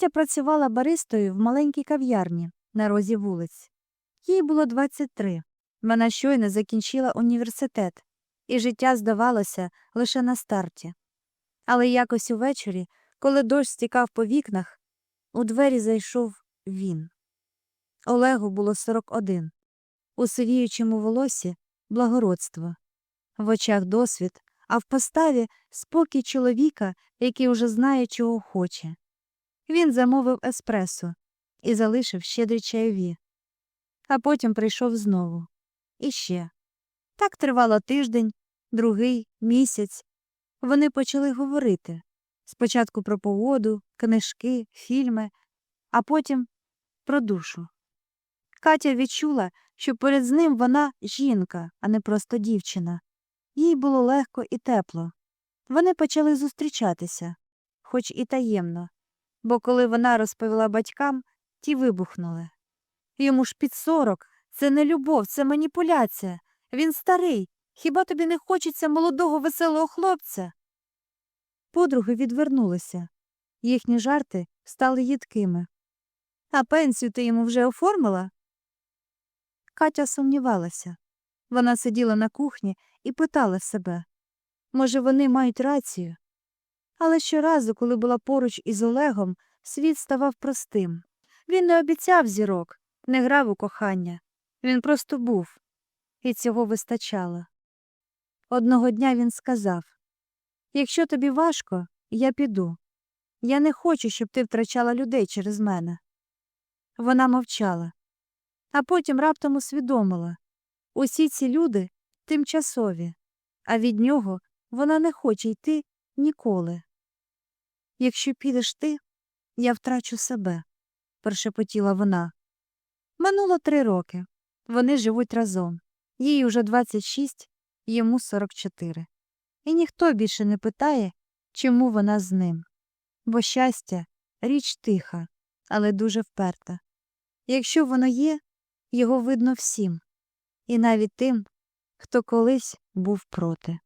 Катя працювала баристою в маленькій кав'ярні на розі вулиць. Їй було 23. Вона щойно закінчила університет, і життя здавалося лише на старті. Але якось увечері, коли дощ стікав по вікнах, у двері зайшов він. Олегу було 41. У сивіючому волосі благородство, в очах досвід, а в поставі спокій чоловіка, який уже знає, чого хоче. Він замовив еспресо і залишив щедрі чайові. А потім прийшов знову. І ще. Так тривало тиждень, другий, місяць. Вони почали говорити спочатку про погоду, книжки, фільми, а потім про душу. Катя відчула, що перед з ним вона жінка, а не просто дівчина. Їй було легко і тепло. Вони почали зустрічатися, хоч і таємно, бо коли вона розповіла батькам, ті вибухнули. Йому ж під сорок, це не любов, це маніпуляція. Він старий. Хіба тобі не хочеться молодого веселого хлопця? Подруги відвернулися. Їхні жарти стали їдкими. А пенсію ти йому вже оформила? Катя сумнівалася. Вона сиділа на кухні і питала себе може, вони мають рацію. Але щоразу, коли була поруч із Олегом, світ ставав простим. Він не обіцяв зірок, не грав у кохання. Він просто був, і цього вистачало. Одного дня він сказав Якщо тобі важко, я піду. Я не хочу, щоб ти втрачала людей через мене. Вона мовчала, а потім раптом усвідомила усі ці люди тимчасові, а від нього вона не хоче йти ніколи. Якщо підеш ти, я втрачу себе, прошепотіла вона. Минуло три роки. Вони живуть разом. Їй уже 26, йому 44. І ніхто більше не питає, чому вона з ним. Бо щастя річ тиха, але дуже вперта. Якщо воно є, його видно всім, і навіть тим, хто колись був проти.